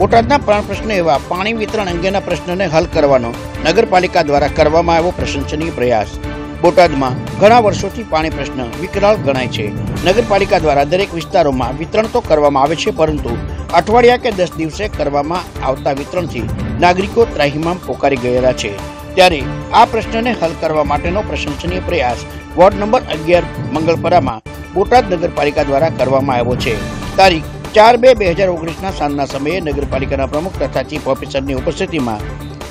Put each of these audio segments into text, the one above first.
બોટાદના પ્રાણ પ્રશ્ન એવા પાણી વિતરણ અંગેના પ્રશ્નને હલ કરવાનો નગરપાલિકા દ્વારા કરવામાં આવ્યો પ્રશંસનીય પ્રયાસ. બોટાદમાં ઘણા વર્ષોથી પાણી પ્રશ્ન વિકરાળ ગણાય છે. નગરપાલિકા દ્વારા દરેક વિસ્તારોમાં વિતરણ તો કરવામાં આવે છે, પરંતુ અઠવાડિયા કે દસ દિવસે કરવામાં આવતા વિતરણથી નાગરિકો ત્રાહિમામ પોકારી ગયેલા છે. ત્યારે આ પ્રશ્નને હલ કરવા માટેનો પ્રશંસનીય પ્રયાસ વોર્ડ નંબર અગિયાર મંગળપરામાં બોટાદ નગરપાલિકા દ્વારા કરવામાં આવ્યો છે. તારીખ ચાર બે બે હજાર ઓગણીસના સાંજના સમયે નગરપાલિકાના પ્રમુખ તથા ચીફ ઓફિસરની ઉપસ્થિતિમાં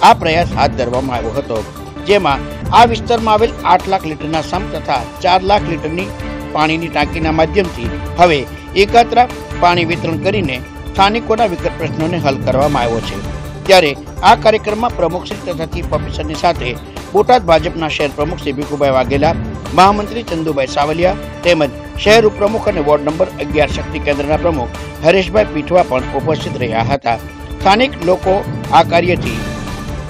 આ પ્રયાસ હાથ ધરવામાં આવ્યો હતો, જેમાં આ વિસ્તારમાં આવેલ આઠ લાખ લીટરના સંપ તથા ચાર લાખ લીટરની પાણીની ટાંકીના માધ્યમથી હવે એકાત્ર પાણી વિતરણ કરીને સ્થાનિકોના વિકટ પ્રશ્નોને હલ કરવામાં આવ્યો છે. ત્યારે આ કાર્યક્રમમાં પ્રમુખશ્રી તથા ચીફ ઓફિસરની સાથે બોટાદ ભાજપના શહેર પ્રમુખ શ્રી ભીખુભાઈ વાઘેલા, મહામંત્રી ચંદુભાઈ સાવલિયા તેમજ શહેર ઉપપ્રમુખ અને વોર્ડ નંબર અગિયાર શક્તિ કેન્દ્રના પ્રમુખ હરેશભાઈ પીઠવા પણ ઉપસ્થિત રહ્યા હતા. સ્થાનિક લોકો આ કાર્યથી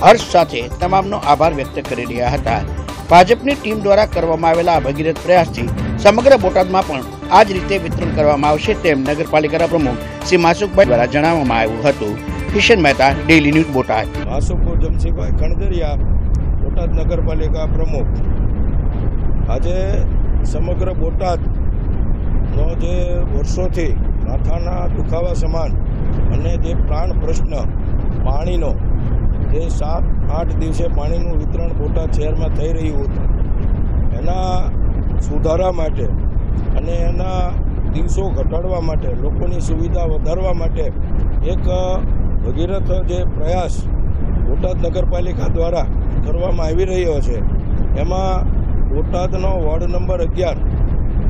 હર્ષ સાથે તમામનો આભાર વ્યક્ત કરી રહ્યા હતા. ભાજપની ટીમ દ્વારા કરવામાં આવેલા આ ભગીરથ પ્રયાસથી સમગ્ર બોટાદમાં પણ આ જ રીતે વિતરણ કરવામાં આવશે તેમ નગરપાલિકાના પ્રમુખ શ્રી માસુકભાઈ દ્વારા જણાવવામાં આવ્યું હતું. Kishan Mehta daily news Botad. માસુકપુર Jamshibhai Khandariya Botad નગરપાલિકા પ્રમુખ. આજે સમગ્ર બોટાદનો જે વર્ષોથી માથાના દુખાવા સમાન અને જે પ્રાણ પ્રશ્ન, પાણીનો, જે સાત, આઠ દિવસે પાણીનું વિતરણ બોટાદ શહેરમાં થઈ રહ્યું હતું, એના સુધારા માટે અને એના દિવસો ઘટાડવા માટે, લોકોની સુવિધા વધારવા માટે એક ભગીરથ જે પ્રયાસ બોટાદ નગરપાલિકા દ્વારા કરવામાં આવી રહ્યો છે. એમાં બોટાદનો વોર્ડ નંબર અગિયાર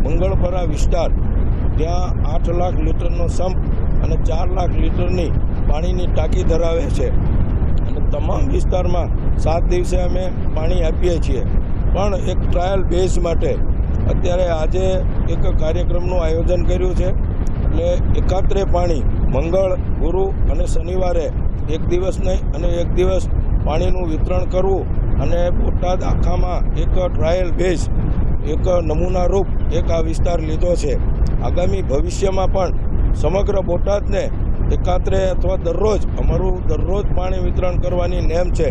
મંગળપરા વિસ્તાર, ત્યાં આઠ લાખ લીટરનો સંપ અને ચાર લાખ લીટરની પાણીની ટાંકી ધરાવે છે. અને તમામ વિસ્તારમાં સાત દિવસે અમે પાણી આપીએ છીએ. પણ એક ટ્રાયલ બેઝ માટે અત્યારે આજે એક કાર્યક્રમનું આયોજન કર્યું છે. એટલે એકાત્રે પાણી, મંગળ, ગુરુ અને શનિવારે એક દિવસ નહીં, અને એક દિવસ પાણીનું વિતરણ કરવું અને બોટાદ આખામાં એક ટ્રાયલ બેઝ એક નમૂનારૂપ એક આ વિસ્તાર લીધો છે. આગામી ભવિષ્યમાં પણ સમગ્ર બોટાદને એકાત્રે અથવા દરરોજ અમારું દરરોજ પાણી વિતરણ કરવાની નેમ છે.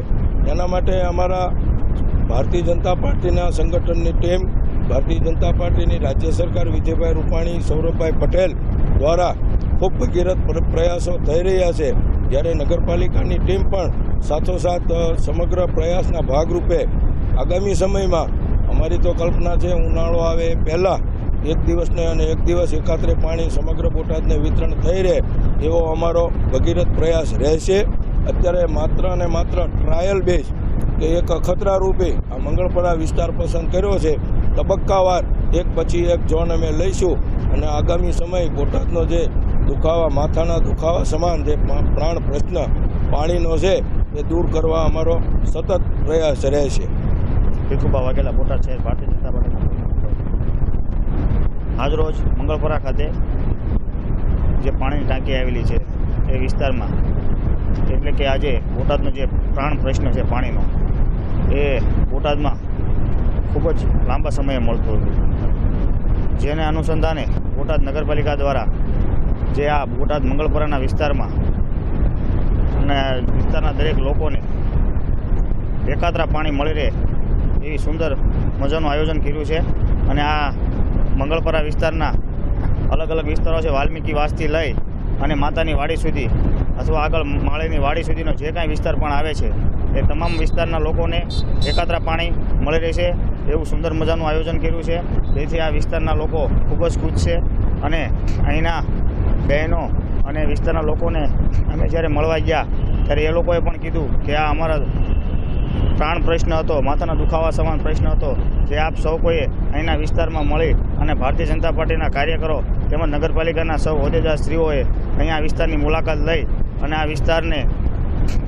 એના માટે અમારા ભારતીય જનતા પાર્ટીના સંગઠનની ટીમ, ભારતીય જનતા પાર્ટીની રાજ્ય સરકાર વિજયભાઈ રૂપાણી, સૌરભભાઈ પટેલ દ્વારા ખૂબ ભગીરથ પ્ર- પ્રયાસો થઈ રહ્યા છે. જ્યારે નગરપાલિકાની ટીમ પણ સાથોસાથ સમગ્ર પ્રયાસના ભાગરૂપે આગામી સમયમાં અમારી તો કલ્પના છે ઉનાળો આવે એ પહેલાં એક દિવસને અને એક દિવસ એકાત્રે પાણી સમગ્ર બોટાદને વિતરણ થઈ રહે એવો અમારો ભગીરથ પ્રયાસ રહેશે. અત્યારે માત્ર અને માત્ર ટ્રાયલ બેઝ કે એક અખતરા રૂપે આ મંગળપરા વિસ્તાર પસંદ કર્યો છે. તબક્કાવાર એક પછી એક ઝોન અમે લઈશું અને આગામી સમય બોટાદનો જે દુખાવા, માથાના દુખાવા સમાન જે પ્રાણ પ્રશ્ન પાણીનો છે, એ દૂર કરવા અમારો સતત પ્રયાસ રહે છે. ભીખુભા વાઘેલા બોટાદ શહેર ભારતીય જનતા પાર્ટીના આજરોજ મંગળપરા ખાતે જે પાણીની ટાંકી આવેલી છે, એ વિસ્તારમાં, એટલે કે આજે બોટાદનો જે પ્રાણ પ્રશ્ન છે પાણીનો, એ બોટાદમાં ખૂબ જ લાંબા સમયે મળતું હતું. જેને અનુસંધાને બોટાદ નગરપાલિકા દ્વારા જે આ બોટાદ મંગળપરાના વિસ્તારમાં અને વિસ્તારના દરેક લોકોને એકાત્રા પાણી મળી રહે એવી સુંદર મજાનું આયોજન કર્યું છે. અને આ મંગળપરા વિસ્તારના અલગ અલગ વિસ્તારો છે, વાલ્મીકી વાસથી લઈ અને માતાની વાડી સુધી અથવા આગળ માળીની વાડી સુધીનો જે કાંઈ વિસ્તાર પણ આવે છે, એ તમામ વિસ્તારના લોકોને એકાત્રા પાણી મળી રહેશે એવું સુંદર મજાનું આયોજન કર્યું છે. જેથી આ વિસ્તારના લોકો ખૂબ જ ખુશ છે અને અહીંના બહેનો અને વિસ્તારના લોકોને અમે જ્યારે મળવા ગયા, ત્યારે એ લોકોએ પણ કીધું કે આ અમારા પ્રાણ પ્રશ્ન હતો, માથાના દુખાવા સમાન પ્રશ્ન હતો, જે આપ સૌ કોઈએ અહીંના વિસ્તારમાં મળી અને ભારતીય જનતા પાર્ટીના કાર્યકરો તેમજ નગરપાલિકાના સૌ હોદ્દેદાર સ્ત્રીઓએ અહીંયા વિસ્તારની મુલાકાત લઈ અને આ વિસ્તારને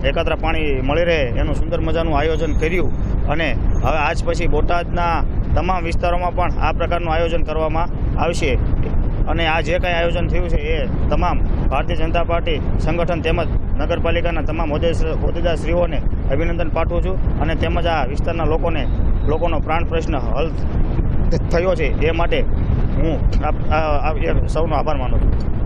એકત્ર પાણી મળી રહે એનું સુંદર મજાનું આયોજન કર્યું. અને હવે આજ પછી બોટાદના તમામ વિસ્તારોમાં પણ આ પ્રકારનું આયોજન કરવામાં આવશે. અને આ જે કાંઈ આયોજન થયું છે એ તમામ ભારતીય જનતા પાર્ટી, સંગઠન તેમજ નગરપાલિકાના તમામ હોદ્દેદાર હોદ્દેદારશ્રીઓને અભિનંદન પાઠવું છું અને તેમજ આ વિસ્તારના લોકોને, લોકોનો પ્રાણ પ્રશ્ન હલ થયો છે એ માટે હું સૌનો આભાર માનું છું.